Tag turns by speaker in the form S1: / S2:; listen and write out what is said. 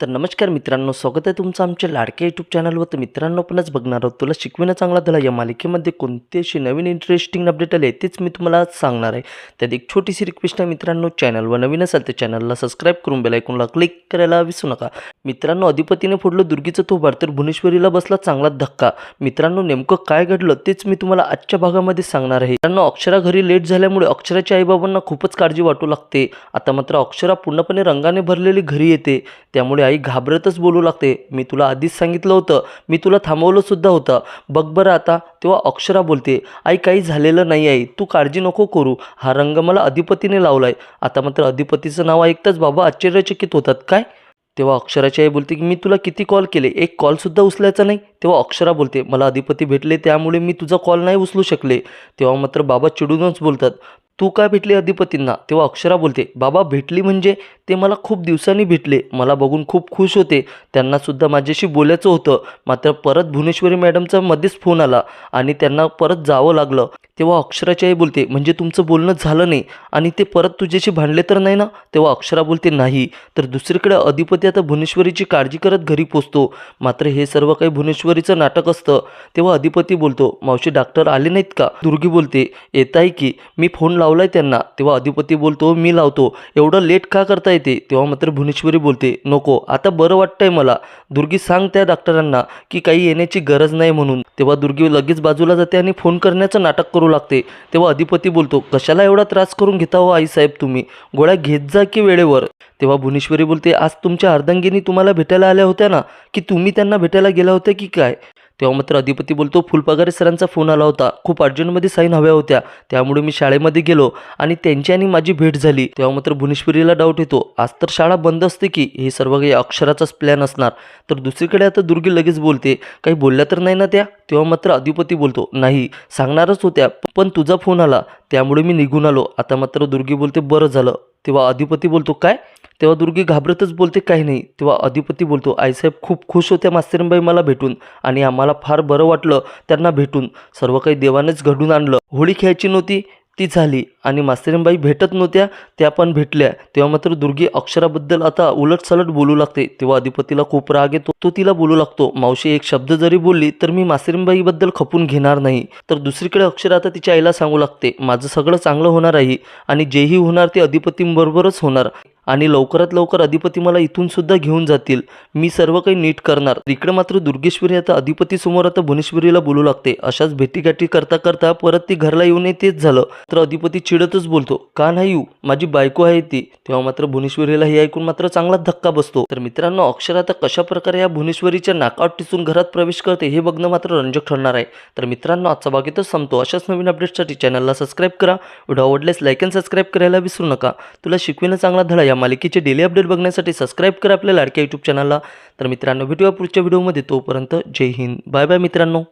S1: तर नमस्कार मित्रांनो स्वागत आहे तुमचं आमच्या लाडक्या यूट्यूब चॅनलवर तर मित्रांनो आपणच बघणार आहोत तुला शिकविणं चांगला धडा या मालिकेमध्ये कोणते असे नवीन इंटरेस्टिंग अपडेट आले तेच मी तुम्हाला सांगणार आहे. त्यात एक छोटीशी रिक्वेस्ट आहे मित्रांनो चॅनलवर नवीन असाल तर चॅनलला सबस्क्राईब करून बेलायकूनला क्लिक करायला विसरू नका. मित्रांनो अधिपतीने फोडलं दुर्गीचं थोबाड तर भुवनेश्वरीला बसला चांगला धक्का. मित्रांनो नेमकं काय घडलं तेच मी तुम्हाला आजच्या भागामध्ये सांगणार आहे. मित्रांनो अक्षरा घरी लेट झाल्यामुळे अक्षराच्या आईबाबांना खूपच काळजी वाटू लागते. आता मात्र अक्षरा पूर्णपणे रंगाने भरलेली घरी येते. त्यामुळे आई घाबरतच बोलू लागते. मी तुला आधीच सांगितलं होतं. मी तुला थांबवलंसुद्धा होतं. बघ बरं आता तेव्हा अक्षरा बोलते आई काही झालेलं नाही आहे तू काळजी नको करू. हा रंग मला अधिपतीने लावला आहे आता मात्र अधिपतीचं नाव ऐकताच बाबा आश्चर्यचकित होतात. काय? तेव्हा अक्षराची आई बोलते की मी तुला किती कॉल केले? एक कॉलसुद्धा उचलायचा नाही. तेव्हा अक्षरा बोलते मला अधिपती भेटले त्यामुळे मी तुझा कॉल नाही उचलू शकले. तेव्हा मात्र बाबा चिडूनच बोलतात तू काय भेटली अधिपतींना? तेव्हा अक्षरा बोलते बाबा भेटली म्हणजे ते मला खूप दिवसांनी भेटले. मला बघून खूप खुश होते. त्यांनासुद्धा माझ्याशी बोलायचं होतं. मात्र परत भुवनेश्वरी मॅडमचा मध्येच फोन आला आणि त्यांना परत जावं लागलं. तेव्हा अक्षराची आई बोलते म्हणजे तुमचं बोलणं झालं नाही आणि ते परत तुझ्याशी भांडले तर नाही ना? तेव्हा अक्षरा बोलते नाही. तर दुसरीकडे अधिपती आता भुवनेश्वरीची काळजी करत घरी पोचतो. मात्र हे सर्व काही भुवनेश्वरीचं नाटक असतं. तेव्हा अधिपती बोलतो मावशी डॉक्टर आले नाहीत का? दुर्गी बोलते येत आहे की. मी फोन लावलाय त्यांना. तेव्हा अधिपती बोलतो मी लावतो. एवढं लेट का करता येते? तेव्हा मात्र भुवनेश्वरी बोलते नको. आता बरं वाटतंय मला. दुर्गी सांग त्या डॉक्टरांना की काही येण्याची गरज नाही म्हणून. तेव्हा दुर्गी लगेच बाजूला जाते आणि फोन करण्याचं नाटक करू लागते. तेव्हा अधिपती बोलतो कशाला एवढा त्रास करून घेता हो आईसाहेब तुम्ही? गोळ्या घेत जा की वेळेवर. तेव्हा भुवनेश्वरी बोलते आज तुमच्या अर्धांगिनी तुम्हाला भेटायला आल्या होत्या ना? की तुम्ही त्यांना भेटायला गेल्या होत्या की काय? तेव्हा मात्र अधिपती बोलतो फुलपगारे सरांचा फोन आला होता. खूप अर्जंटमध्ये साईन हव्या होत्या. त्यामुळे मी शाळेमध्ये गेलो आणि त्यांची आणि माझी भेट झाली. तेव्हा मात्र भुवनेश्वरीला डाऊट येतो. आज तर शाळा बंद असते की हे सर्व काही अक्षराचाच प्लॅन असणार. तर दुसरीकडे आता दुर्गी लगेच बोलते काही बोलल्या तर नाही ना त्या? तेव्हा मात्र अधिपती बोलतो नाही सांगणारच होत्या पण तुझा फोन आला. त्यामुळे मी निघून आलो. आता मात्र दुर्गी बोलते बरं झालं. तेव्हा अधिपती बोलतो काय? तेव्हा दुर्गी घाबरतच बोलते काही नाही. तेव्हा अधिपती बोलतो आईसाहेब खूप खुश होत्या मास्तरींबाई मला भेटून आणि आम्हाला फार बरं वाटलं त्यांना भेटून. सर्व काही देवानेच घडून आणलं. होळी खेळायची नव्हती ती झाली आणि मास्तरींबाई भेटत नव्हत्या त्या पण भेटल्या. तेव्हा मात्र दुर्गी अक्षराबद्दल आता उलटसलट बोलू लागते. तेव्हा अधिपतीला खूप राग येतो. तो तिला बोलू लागतो मावशी एक शब्द जरी बोलली तर मी मास्तरींबाईबद्दल खपून घेणार नाही. तर दुसरीकडे अक्षर आता तिच्या आईला सांगू लागते. माझं सगळं चांगलं होणार आहे आणि जेही होणार ते अधिपतींबरोबरच होणार. आणि लवकरात लवकर अधिपती मला इथून सुद्धा घेऊन जातील. मी सर्व काही नीट करणार. इकडे मात्र दुर्गेश्वरी आता अधिपती समोर आता भुवनेश्वरीला बोलू लागते. अशाच भेटीगाठी करता करता परत ती घरला येऊन तेच झालं. तर अधिपती चिडतच बोलतो का नाही येऊ? माझी बायको आहे ती. तेव्हा मात्र भुवनेश्वरीला हे ऐकून मात्र चांगला धक्का बसतो. तर मित्रांनो अक्षर आता कशा प्रकारे या भुवनेश्वरीच्या नाकात टिचून घरात प्रवेश करते हे बघणं मात्र रंजक ठरणार आहे. तर मित्रांनो आजचा भाग इथं संपतो. अशाच नवीन अपडेट्ससाठी चॅनलला सबस्क्राईब करा. व्हिडिओ आवडल्यास लाईक अँड सबस्क्राईब करायला विसरू नका. तुला शिकविणं चांगला धडा या मालिकेचे डेली अपडेट बघण्यासाठी सबस्क्राईब करा आपल्या लाडक्या यूट्यूब चॅनलला तर मित्रांनो भेटूया पुढच्या व्हिडिओमध्ये तोपर्यंत जय हिंद. बाय बाय मित्रांनो.